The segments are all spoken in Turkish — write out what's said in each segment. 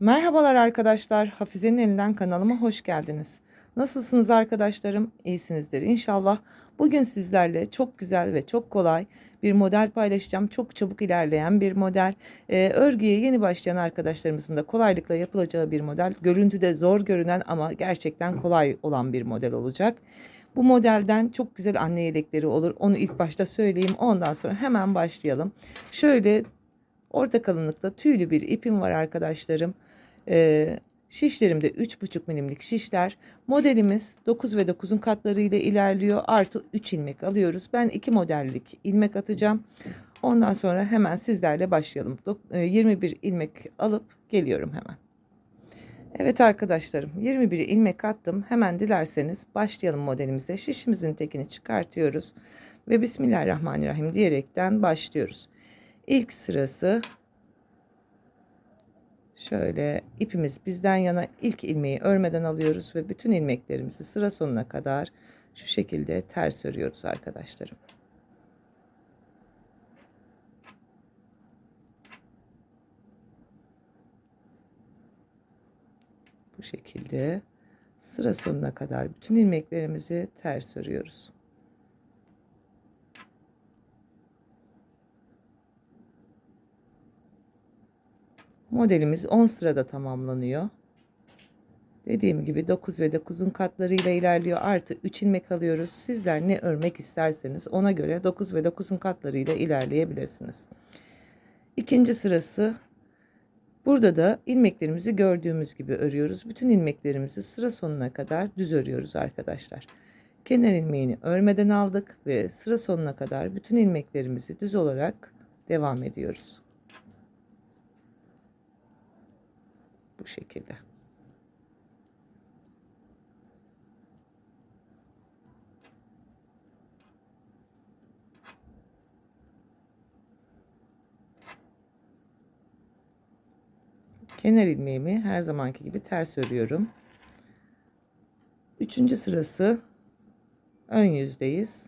Merhabalar arkadaşlar. Hafize'nin elinden kanalıma hoş geldiniz. Nasılsınız arkadaşlarım? İyisinizdir inşallah. Bugün sizlerle çok güzel ve çok kolay bir model paylaşacağım. Çok çabuk ilerleyen bir model. Ee, örgüye yeni başlayan arkadaşlarımızın da kolaylıkla yapılacağı bir model. Görüntüde zor görünen ama gerçekten kolay olan bir model olacak. Bu modelden çok güzel anne yelekleri olur. Onu ilk başta söyleyeyim. Ondan sonra hemen başlayalım. Şöyle orta kalınlıkta tüylü bir ipim var arkadaşlarım. Ee, şişlerimde 3,5 milimlik şişler. Modelimiz 9 ve 9'un katları ile ilerliyor. Artı 3 ilmek alıyoruz. Ben 2 modellik ilmek atacağım. Ondan sonra hemen sizlerle başlayalım. Dok- e, 21 ilmek alıp geliyorum hemen. Evet arkadaşlarım 21 ilmek attım. Hemen dilerseniz başlayalım modelimize. Şişimizin tekini çıkartıyoruz. Ve Bismillahirrahmanirrahim diyerekten başlıyoruz. İlk sırası şöyle ipimiz bizden yana ilk ilmeği örmeden alıyoruz ve bütün ilmeklerimizi sıra sonuna kadar şu şekilde ters örüyoruz arkadaşlarım. Bu şekilde sıra sonuna kadar bütün ilmeklerimizi ters örüyoruz. Modelimiz 10 sırada tamamlanıyor. Dediğim gibi 9 ve 9'un katlarıyla ilerliyor. Artı 3 ilmek alıyoruz. Sizler ne örmek isterseniz ona göre 9 ve 9'un katlarıyla ilerleyebilirsiniz. İkinci sırası burada da ilmeklerimizi gördüğümüz gibi örüyoruz. Bütün ilmeklerimizi sıra sonuna kadar düz örüyoruz arkadaşlar. Kenar ilmeğini örmeden aldık ve sıra sonuna kadar bütün ilmeklerimizi düz olarak devam ediyoruz. Bu şekilde. Kenar ilmeğimi her zamanki gibi ters örüyorum. Üçüncü sırası ön yüzdeyiz.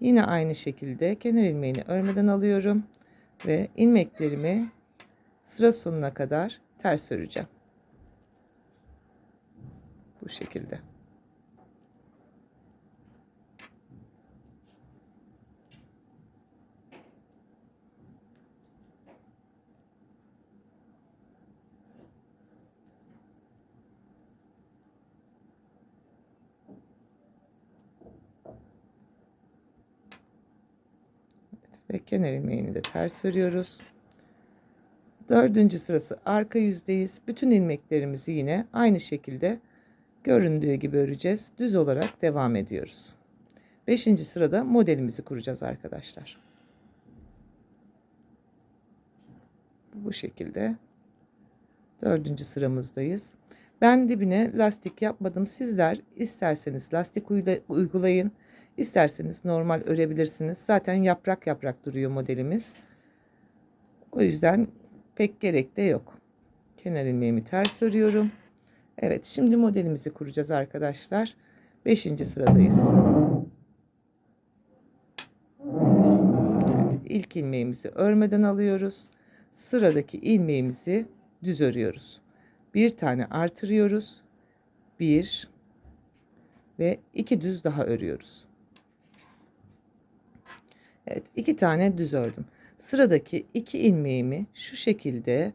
Yine aynı şekilde kenar ilmeğini örmeden alıyorum ve ilmeklerimi sıra sonuna kadar ters öreceğim. Bu şekilde. ve kenar ilmeğini de ters örüyoruz. Dördüncü sırası arka yüzdeyiz. Bütün ilmeklerimizi yine aynı şekilde göründüğü gibi öreceğiz. Düz olarak devam ediyoruz. Beşinci sırada modelimizi kuracağız arkadaşlar. Bu şekilde dördüncü sıramızdayız. Ben dibine lastik yapmadım. Sizler isterseniz lastik uygulayın. İsterseniz normal örebilirsiniz. Zaten yaprak yaprak duruyor modelimiz. O yüzden pek gerek de yok. Kenar ilmeğimi ters örüyorum. Evet şimdi modelimizi kuracağız arkadaşlar. Beşinci sıradayız. Evet, ilk ilmeğimizi örmeden alıyoruz. Sıradaki ilmeğimizi düz örüyoruz. Bir tane artırıyoruz. Bir ve iki düz daha örüyoruz. Evet iki tane düz ördüm. Sıradaki iki ilmeğimi şu şekilde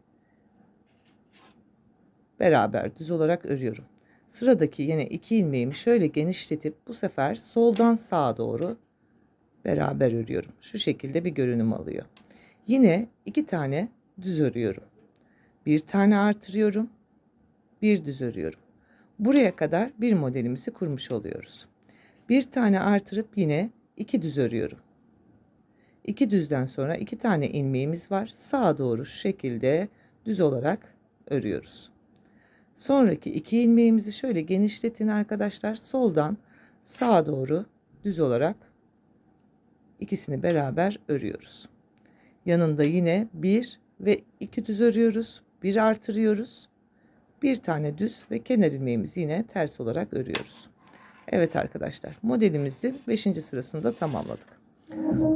beraber düz olarak örüyorum. Sıradaki yine iki ilmeğimi şöyle genişletip bu sefer soldan sağa doğru beraber örüyorum. Şu şekilde bir görünüm alıyor. Yine iki tane düz örüyorum. Bir tane artırıyorum. Bir düz örüyorum. Buraya kadar bir modelimizi kurmuş oluyoruz. Bir tane artırıp yine iki düz örüyorum. İki düzden sonra iki tane ilmeğimiz var. Sağa doğru şu şekilde düz olarak örüyoruz. Sonraki iki ilmeğimizi şöyle genişletin arkadaşlar. Soldan sağa doğru düz olarak ikisini beraber örüyoruz. Yanında yine bir ve iki düz örüyoruz. Bir artırıyoruz. Bir tane düz ve kenar ilmeğimizi yine ters olarak örüyoruz. Evet arkadaşlar modelimizin 5. sırasında tamamladık.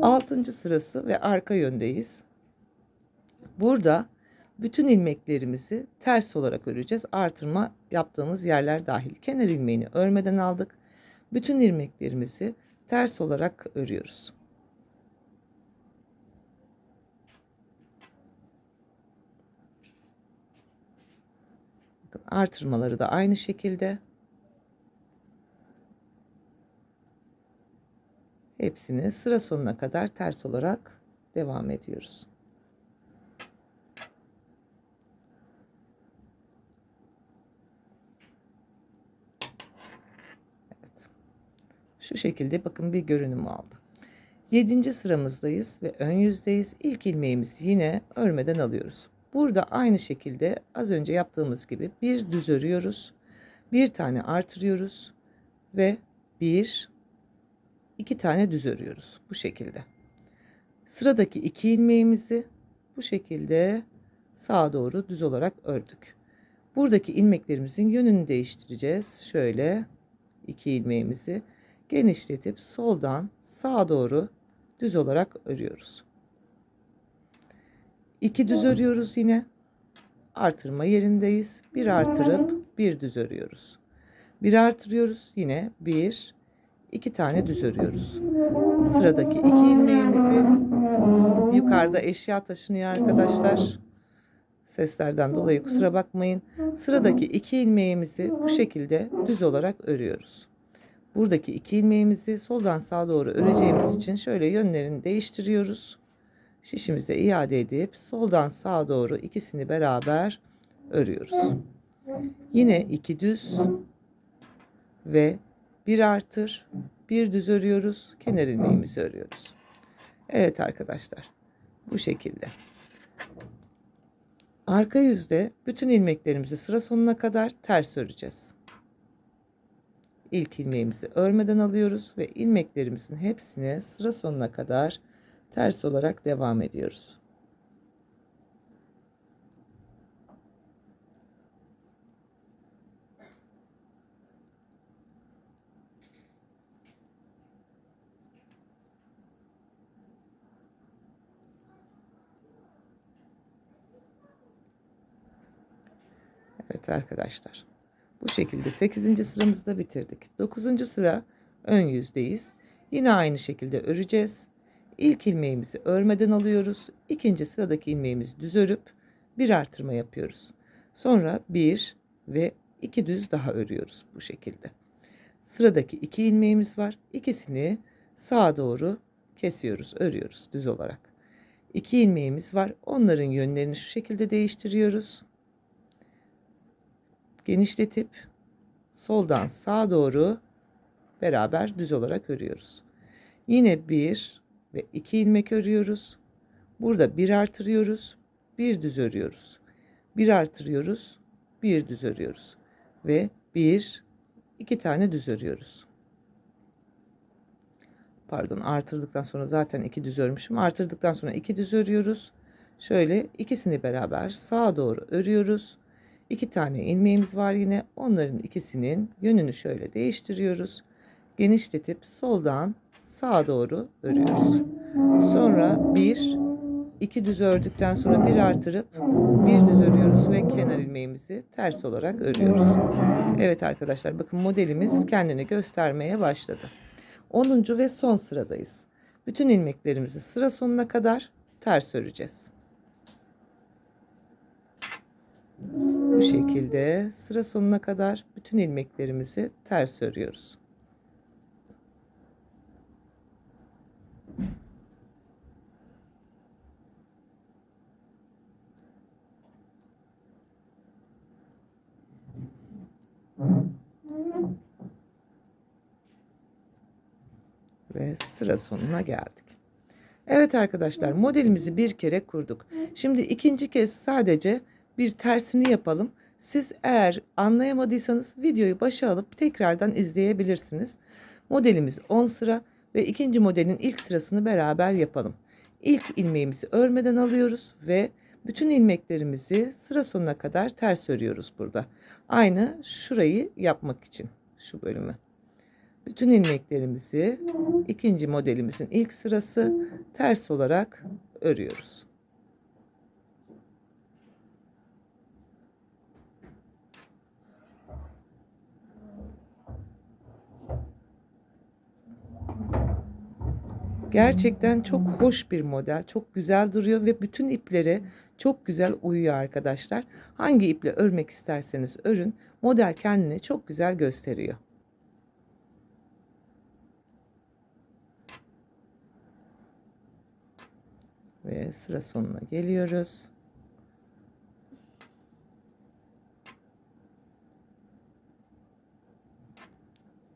6. sırası ve arka yöndeyiz. Burada bütün ilmeklerimizi ters olarak öreceğiz. Artırma yaptığımız yerler dahil. Kenar ilmeğini örmeden aldık. Bütün ilmeklerimizi ters olarak örüyoruz. Artırmaları da aynı şekilde. Hepsini sıra sonuna kadar ters olarak devam ediyoruz. Şu şekilde bakın bir görünüm aldı. 7. sıramızdayız ve ön yüzdeyiz. İlk ilmeğimizi yine örmeden alıyoruz. Burada aynı şekilde az önce yaptığımız gibi bir düz örüyoruz. Bir tane artırıyoruz ve bir iki tane düz örüyoruz bu şekilde. Sıradaki iki ilmeğimizi bu şekilde sağa doğru düz olarak ördük. Buradaki ilmeklerimizin yönünü değiştireceğiz. Şöyle iki ilmeğimizi genişletip soldan sağa doğru düz olarak örüyoruz. İki düz örüyoruz yine. Artırma yerindeyiz. Bir artırıp bir düz örüyoruz. Bir artırıyoruz yine bir iki tane düz örüyoruz. Sıradaki iki ilmeğimizi yukarıda eşya taşınıyor arkadaşlar. Seslerden dolayı kusura bakmayın. Sıradaki iki ilmeğimizi bu şekilde düz olarak örüyoruz. Buradaki iki ilmeğimizi soldan sağa doğru öreceğimiz için şöyle yönlerini değiştiriyoruz. Şişimize iade edip soldan sağa doğru ikisini beraber örüyoruz. Yine iki düz ve bir artır, bir düz örüyoruz, kenar ilmeğimizi örüyoruz. Evet arkadaşlar, bu şekilde. Arka yüzde bütün ilmeklerimizi sıra sonuna kadar ters öreceğiz. İlk ilmeğimizi örmeden alıyoruz ve ilmeklerimizin hepsini sıra sonuna kadar ters olarak devam ediyoruz. Evet arkadaşlar. Şekilde 8. sıramızı da bitirdik. 9. sıra ön yüzdeyiz. Yine aynı şekilde öreceğiz. İlk ilmeğimizi örmeden alıyoruz. İkinci sıradaki ilmeğimizi düz örüp bir artırma yapıyoruz. Sonra bir ve iki düz daha örüyoruz bu şekilde. Sıradaki iki ilmeğimiz var. İkisini sağa doğru kesiyoruz, örüyoruz düz olarak. İki ilmeğimiz var. Onların yönlerini şu şekilde değiştiriyoruz genişletip soldan sağa doğru beraber düz olarak örüyoruz. Yine bir ve iki ilmek örüyoruz. Burada bir artırıyoruz, bir düz örüyoruz. Bir artırıyoruz, bir düz örüyoruz ve bir iki tane düz örüyoruz. Pardon artırdıktan sonra zaten iki düz örmüşüm. Artırdıktan sonra iki düz örüyoruz. Şöyle ikisini beraber sağa doğru örüyoruz İki tane ilmeğimiz var yine. Onların ikisinin yönünü şöyle değiştiriyoruz. Genişletip soldan sağa doğru örüyoruz. Sonra bir, iki düz ördükten sonra bir artırıp bir düz örüyoruz ve kenar ilmeğimizi ters olarak örüyoruz. Evet arkadaşlar bakın modelimiz kendini göstermeye başladı. 10. ve son sıradayız. Bütün ilmeklerimizi sıra sonuna kadar ters öreceğiz. Bu şekilde sıra sonuna kadar bütün ilmeklerimizi ters örüyoruz. Ve sıra sonuna geldik. Evet arkadaşlar modelimizi bir kere kurduk. Şimdi ikinci kez sadece bir tersini yapalım. Siz eğer anlayamadıysanız videoyu başa alıp tekrardan izleyebilirsiniz. Modelimiz 10 sıra ve ikinci modelin ilk sırasını beraber yapalım. İlk ilmeğimizi örmeden alıyoruz ve bütün ilmeklerimizi sıra sonuna kadar ters örüyoruz burada. Aynı şurayı yapmak için şu bölümü. Bütün ilmeklerimizi ikinci modelimizin ilk sırası ters olarak örüyoruz. Gerçekten çok hoş bir model. Çok güzel duruyor ve bütün ipleri çok güzel uyuyor arkadaşlar. Hangi iple örmek isterseniz örün. Model kendini çok güzel gösteriyor. Ve sıra sonuna geliyoruz.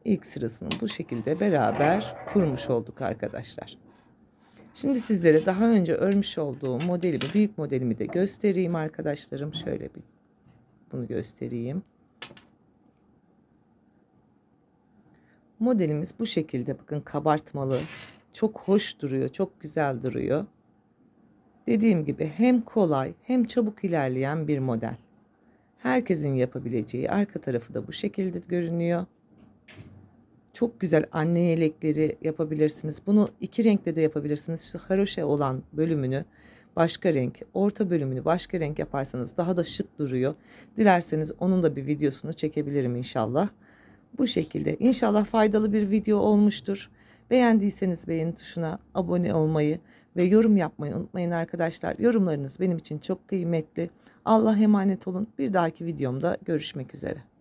İlk sırasını bu şekilde beraber kurmuş olduk arkadaşlar. Şimdi sizlere daha önce örmüş olduğum modelimi, büyük modelimi de göstereyim arkadaşlarım. Şöyle bir bunu göstereyim. Modelimiz bu şekilde bakın kabartmalı. Çok hoş duruyor, çok güzel duruyor. Dediğim gibi hem kolay hem çabuk ilerleyen bir model. Herkesin yapabileceği arka tarafı da bu şekilde görünüyor. Çok güzel anne yelekleri yapabilirsiniz. Bunu iki renkte de yapabilirsiniz. Şu haroşe olan bölümünü başka renk, orta bölümünü başka renk yaparsanız daha da şık duruyor. Dilerseniz onun da bir videosunu çekebilirim inşallah. Bu şekilde. İnşallah faydalı bir video olmuştur. Beğendiyseniz beğeni tuşuna abone olmayı ve yorum yapmayı unutmayın arkadaşlar. Yorumlarınız benim için çok kıymetli. Allah emanet olun. Bir dahaki videomda görüşmek üzere.